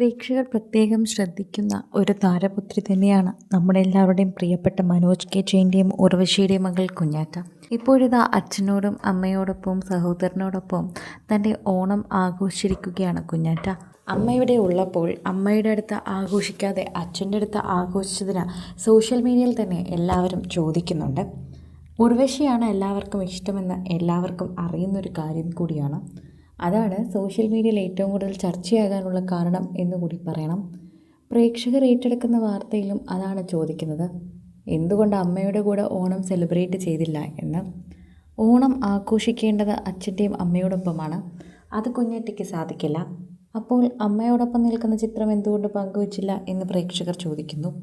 പ്രേക്ഷകർ പ്രത്യേകം ശ്രദ്ധിക്കുന്ന ഒരു താരപുത്രി തന്നെയാണ് നമ്മുടെ എല്ലാവരുടെയും പ്രിയപ്പെട്ട മനോജ് കെ ജെയിന്റെയും ഉർവശിയുടെയും മകൾ കുഞ്ഞാറ്റ. ഇപ്പോഴിതാ അച്ഛനോടും അമ്മയോടൊപ്പം സഹോദരനോടൊപ്പം തന്റെ ഓണം ആഘോഷിച്ചിരിക്കുകയാണ് കുഞ്ഞാറ്റ. അമ്മയുടെ ഉള്ളപ്പോൾ അമ്മയുടെ അടുത്ത് ആഘോഷിക്കാതെ അച്ഛന്റെ അടുത്ത് ആഘോഷിച്ചതിന് സോഷ്യൽ മീഡിയയിൽ തന്നെ എല്ലാവരും ചോദിക്കുന്നുണ്ട്. ഉർവശിയാണ് എല്ലാവർക്കും ഇഷ്ടമെന്ന് എല്ലാവർക്കും അറിയുന്നൊരു കാര്യം കൂടിയാണ് അതാണ് സോഷ്യൽ മീഡിയയിൽ ഏറ്റവും കൂടുതൽ ചർച്ചയാകാനുള്ള കാരണം എന്ന് കൂടി പറയണം. പ്രേക്ഷകർ ഏറ്റെടുക്കുന്ന വാർത്തയിലും അതാണ് ചോദിക്കുന്നത്. എന്തുകൊണ്ട് അമ്മയുടെ കൂടെ ഓണം സെലിബ്രേറ്റ് ചെയ്തില്ല എന്ന്? ഓണം ആഘോഷിക്കേണ്ടത് അച്ഛന്റെയും അമ്മയോടൊപ്പമാണ്. അത് കുഞ്ഞേറ്റയ്ക്ക് സാധിക്കില്ല. അപ്പോൾ അമ്മയോടൊപ്പം നിൽക്കുന്ന ചിത്രം എന്തുകൊണ്ട് പങ്കുവച്ചില്ല എന്ന് പ്രേക്ഷകർ ചോദിക്കുന്നു.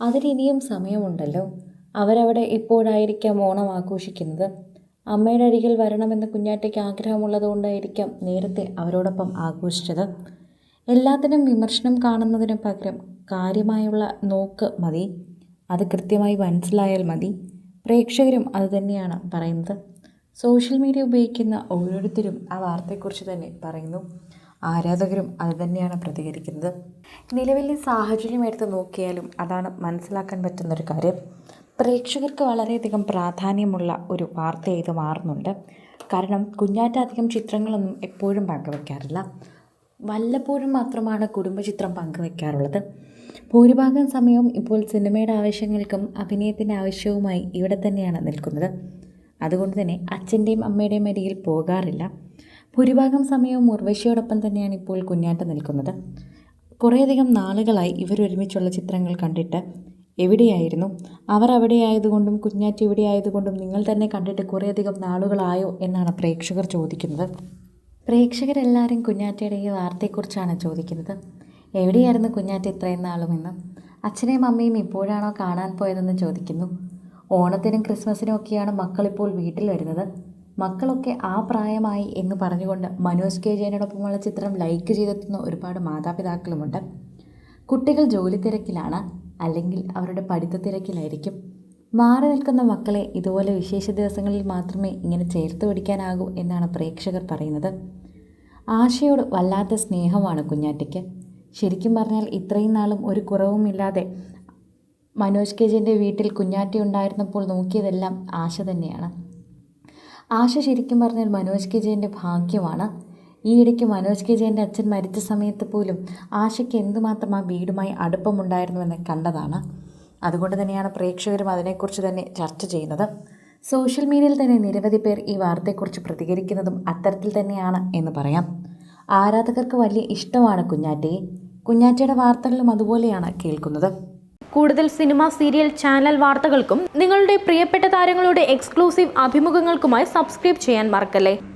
അതിനിനിയും സമയമുണ്ടല്ലോ. അവരവിടെ ഇപ്പോഴായിരിക്കാം ഓണം ആഘോഷിക്കുന്നത്? അമ്മയുടെ അരികിൽ വരണമെന്ന് കുഞ്ഞാറ്റയ്ക്ക് ആഗ്രഹമുള്ളതുകൊണ്ടായിരിക്കാം നേരത്തെ അവരോടൊപ്പം ആഘോഷിച്ചത്. എല്ലാത്തിനും വിമർശനം കാണുന്നതിന് പകരം കാര്യമായുള്ള നോക്ക് മതി. അത് കൃത്യമായി മനസ്സിലായാൽ മതി. പ്രേക്ഷകരും അതുതന്നെയാണ് പറയുന്നത്. സോഷ്യൽ മീഡിയ ഉപയോഗിക്കുന്ന ഓരോരുത്തരും ആ വാർത്തയെക്കുറിച്ച് തന്നെ പറയുന്നു. ആരാധകരും അതുതന്നെയാണ് പ്രതികരിക്കുന്നത്. നിലവിലെ സാഹചര്യം എടുത്ത് നോക്കിയാലും അതാണ് മനസ്സിലാക്കാൻ പറ്റുന്നൊരു കാര്യം. പ്രേക്ഷകർക്ക് വളരെയധികം പ്രാധാന്യമുള്ള ഒരു വാർത്തയായി ഇത് മാറുന്നുണ്ട്. കാരണം കുഞ്ഞാറ്റ അധികം ചിത്രങ്ങളൊന്നും എപ്പോഴും പങ്കുവെക്കാറില്ല. വല്ലപ്പോഴും മാത്രമാണ് കുടുംബചിത്രം പങ്കുവെക്കാറുള്ളത്. ഭൂരിഭാഗം സമയവും ഇപ്പോൾ സിനിമയുടെ ആവശ്യങ്ങൾക്കും അഭിനയത്തിന്റെ ആവശ്യവുമായി ഇവിടെ തന്നെയാണ് നിൽക്കുന്നത്. അതുകൊണ്ട് തന്നെ അച്ഛന്റെയും അമ്മയുടെയും അരികിൽ പോകാറില്ല. ഭൂരിഭാഗം സമയവും ഉർവശിയോടൊപ്പം തന്നെയാണ് ഇപ്പോൾ കുഞ്ഞാറ്റ നിൽക്കുന്നത്. കുറേയധികം നാളുകളായി ഇവരൊരുമിച്ചുള്ള ചിത്രങ്ങൾ കണ്ടിട്ട് എവിടെയായിരുന്നു? അവർ അവിടെ ആയതുകൊണ്ടും കുഞ്ഞാറ്റ് ആയതുകൊണ്ടും നിങ്ങൾ തന്നെ കണ്ടിട്ട് കുറേയധികം നാളുകളായോ എന്നാണ് പ്രേക്ഷകർ ചോദിക്കുന്നത്. പ്രേക്ഷകരെല്ലാവരും കുഞ്ഞാറ്റയുടെ ഈ വാർത്തയെക്കുറിച്ചാണ് ചോദിക്കുന്നത്. എവിടെയായിരുന്നു കുഞ്ഞാറ്റ ഇത്രയും നാളുമെന്ന്? അച്ഛനെയും അമ്മയും ഇപ്പോഴാണോ കാണാൻ പോയതെന്ന് ചോദിക്കുന്നു. ഓണത്തിനും ക്രിസ്മസിനും ഒക്കെയാണ് മക്കളിപ്പോൾ വീട്ടിൽ വരുന്നത്. മക്കളൊക്കെ ആ പ്രായമായി എന്ന് പറഞ്ഞുകൊണ്ട് മനോജ് കെ ജയനോടൊപ്പമുള്ള ചിത്രം ലൈക്ക് ചെയ്തെത്തുന്ന ഒരുപാട് മാതാപിതാക്കളുമുണ്ട്. കുട്ടികൾ ജോലി തിരക്കിലാണ്. അല്ലെങ്കിൽ അവരുടെ പഠിത്ത തിരക്കിലായിരിക്കും മാറി നിൽക്കുന്ന മക്കളെ ഇതുപോലെ വിശേഷ ദിവസങ്ങളിൽ മാത്രമേ ഇങ്ങനെ ചേർത്ത് പിടിക്കാനാകൂ എന്നാണ് പ്രേക്ഷകർ പറയുന്നത്. ആശയോട് വല്ലാത്ത സ്നേഹമാണ് കുഞ്ഞാറ്റയ്ക്ക്. ശരിക്കും പറഞ്ഞാൽ ഇത്രയും നാളും ഒരു കുറവുമില്ലാതെ മനോജ് കെ വീട്ടിൽ കുഞ്ഞാറ്റ ഉണ്ടായിരുന്നപ്പോൾ നോക്കിയതെല്ലാം ആശ തന്നെയാണ്. ആശ ശരിക്കും പറഞ്ഞാൽ മനോജ് കെ ഭാഗ്യമാണ്. ഈ ഇടയ്ക്ക് മനോജ് കെ ജയന്റെ അച്ഛൻ മരിച്ച സമയത്ത് പോലും ആശയ്ക്ക് എന്തുമാത്രം ആ വീടുമായി അടുപ്പമുണ്ടായിരുന്നുവെന്ന് കണ്ടതാണ്. അതുകൊണ്ട് തന്നെയാണ് പ്രേക്ഷകരും അതിനെക്കുറിച്ച് തന്നെ ചർച്ച ചെയ്യുന്നത്. സോഷ്യൽ മീഡിയയിൽ തന്നെ നിരവധി പേർ ഈ വാർത്തയെക്കുറിച്ച് പ്രതികരിക്കുന്നതും അത്തരത്തിൽ തന്നെയാണ് എന്ന് പറയാം. ആരാധകർക്ക് വലിയ ഇഷ്ടമാണ് കുഞ്ഞാറ്റയെ കുഞ്ഞാറ്റയുടെ വാർത്തകളും അതുപോലെയാണ് കേൾക്കുന്നത്. കൂടുതൽ സിനിമ സീരിയൽ ചാനൽ വാർത്തകൾക്കും നിങ്ങളുടെ പ്രിയപ്പെട്ട താരങ്ങളുടെ എക്സ്ക്ലൂസീവ് അഭിമുഖങ്ങൾക്കുമായി സബ്സ്ക്രൈബ് ചെയ്യാൻ മറക്കല്ലേ?